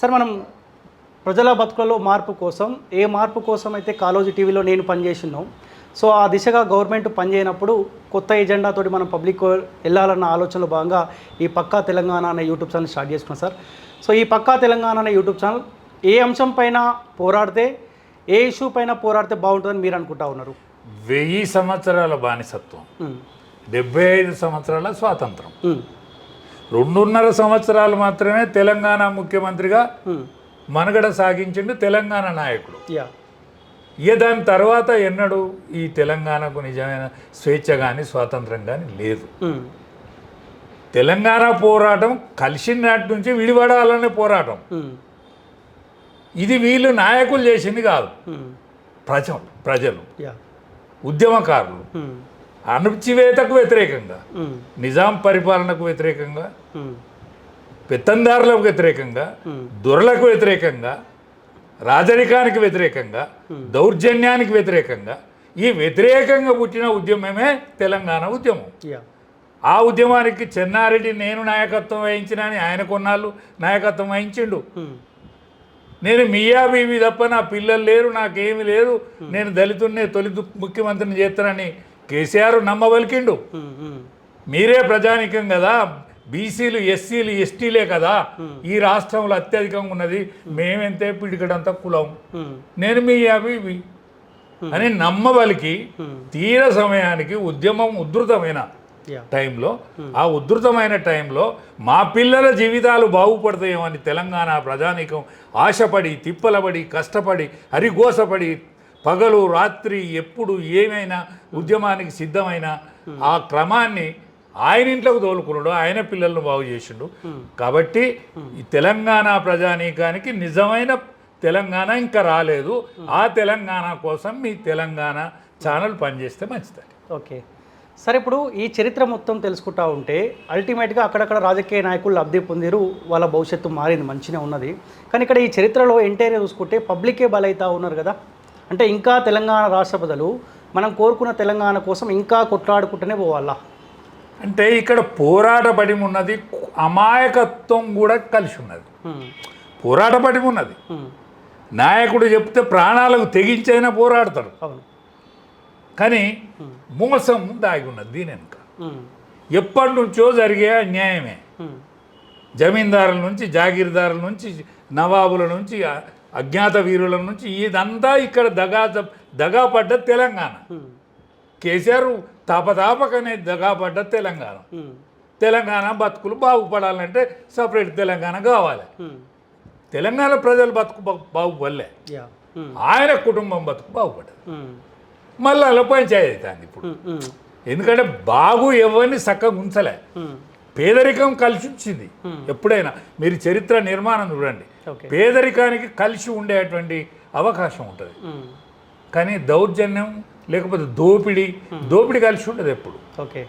Sir మనం ప్రజల బతుకులలో మార్పు కోసం ఏ మార్పు కోసం అయితే కాలోజీ టీవీలో నేను పనిచేసినాం సో ఆ దిశగా గవర్నమెంట్ పనిచేయనప్పుడు కొత్త ఎజెండాతోటి మనం పబ్లిక్ వెళ్ళాలన్న ఆలోచనలో భాగంగా ఈ పక్కా తెలంగాణ అనే యూట్యూబ్ ఛానల్ స్టార్ట్ చేసుకున్నాం సార్. సో ఈ పక్కా తెలంగాణ అనే యూట్యూబ్ ఛానల్ ఏ అంశం పైన పోరాడితే ఏ ఇష్యూ పైన పోరాడితే బాగుంటుందని మీరు అనుకుంటా ఉన్నారు? వెయ్యి సంవత్సరాల బానిసత్వం డెబ్బై ఐదు సంవత్సరాల స్వాతంత్రం. రెండున్నర సంవత్సరాలు మాత్రమే తెలంగాణ ముఖ్యమంత్రిగా మనుగడ సాగించిండు తెలంగాణ నాయకుడు. యా. ఇక దాని తర్వాత ఎన్నడూ ఈ తెలంగాణకు నిజమైన స్వేచ్ఛ కానీ స్వాతంత్రం కానీ లేదు. తెలంగాణ పోరాటం కలిసిన నాటి నుంచి విడిపడాలనే పోరాటం. ఇది వీళ్ళు నాయకులు చేసింది కాదు. ప్రజ ప్రజలు. యా. ఉద్యమకారులు. అణచివేతకు వ్యతిరేకంగా నిజాం పరిపాలనకు వ్యతిరేకంగా పెత్తందారులకు వ్యతిరేకంగా. దొరలకు వ్యతిరేకంగా రాజరికానికి వ్యతిరేకంగా దౌర్జన్యానికి వ్యతిరేకంగా ఈ వ్యతిరేకంగా పుట్టిన ఉద్యమమే తెలంగాణ ఉద్యమం. ఆ ఉద్యమానికి చెన్నారెడ్డి నేను నాయకత్వం వహించిన అని ఆయన కొన్నాళ్ళు నాయకత్వం వహించిండు. నేను మియా బీవి తప్ప నా పిల్లలు లేరు నాకేమి లేదు. నేను దళితున్నే తొలి ముఖ్యమంత్రిని చేస్తానని కేసీఆర్ ఉమ్, మీరే ప్రజానికం కదా బీసీలు ఎస్సీలు ఎస్టీలే కదా ఈ రాష్ట్రంలో అత్యధికంగా ఉన్నది మేమెంతే పిడికడంతా కులం. నేను మీ ఇవి. అని నమ్మబలికి తీర సమయానికి ఉద్యమం ఉధృతమైన టైంలో ఆ ఉధృతమైన టైంలో మా పిల్లల జీవితాలు బాగుపడతాయేమని తెలంగాణ ప్రజానీకం ఆశపడి తిప్పలబడి కష్టపడి హరిగోసపడి పగలు రాత్రి ఎప్పుడు ఏమైనా ఉద్యమానికి సిద్ధమైన ఆ క్రమాన్ని ఆయన ఇంట్లోకి తోలుకున్నాడు ఆయన పిల్లలను బాగు చేసిండు. కాబట్టి ఈ తెలంగాణ ప్రజానీకానికి నిజమైన తెలంగాణ ఇంకా రాలేదు. ఆ తెలంగాణ కోసం మీ తెలంగాణ ఛానల్ పనిచేస్తే మంచిది ఓకే. సరే ఇప్పుడు ఈ చరిత్ర మొత్తం తెలుసుకుంటా ఉంటే అల్టిమేట్గా అక్కడక్కడ రాజకీయ నాయకులు లబ్ధి పొందిరు వాళ్ళ భవిష్యత్తు మారింది మంచిగా ఉన్నది. కానీ ఇక్కడ ఈ చరిత్రలో ఎంటైర్ చూసుకుంటే పబ్లికే బలైతా ఉన్నారు కదా. అంటే ఇంకా తెలంగాణ రాష్ట్ర ప్రజలు మనం కోరుకున్న తెలంగాణ కోసం ఇంకా కొట్లాడుకుంటూనే పోవాలా? అంటే ఇక్కడ పోరాట పడిమ ఉన్నది అమాయకత్వం కూడా కలిసి ఉన్నది హ్మ్, పోరాట పడిమ ఉన్నది నాయకుడు చెప్తే ప్రాణాలకు తెగించైనా పోరాడతాడు. అవును. కానీ మోసం దాగి ఉన్నది దీని వెనుక. ఎప్పటి నుంచో జరిగే అన్యాయమే. హ్మ్, జమీందారుల నుంచి జాగీర్దారుల నుంచి నవాబుల నుంచి అజ్ఞాత వీరుల నుంచి ఇదంతా ఇక్కడ దగా దగా పడ్డ తెలంగాణ. కేసీఆర్ తాపతాపకనే దగా పడ్డ తెలంగాణ. తెలంగాణ బతుకులు బాగుపడాలంటే సపరేట్ తెలంగాణ కావాలి. తెలంగాణ ప్రజల బతుకు బాగుపడలే. ఆయన కుటుంబం బతుకు బాగుపడదు. మళ్ళీ అలా పంచాయతీ ఇప్పుడు. ఎందుకంటే బాగు ఎవరిని చక్కగా ఉంచలే. పేదరికం కలిసి వచ్చింది ఎప్పుడైనా మీరు చరిత్ర నిర్మాణం చూడండి. పేదరికానికి కలిసి ఉండేటువంటి అవకాశం ఉంటుంది. హ్మ్, కానీ దౌర్జన్యం లేకపోతే దోపిడీ దోపిడీ కలిసి ఉండదు ఎప్పుడు. ఓకే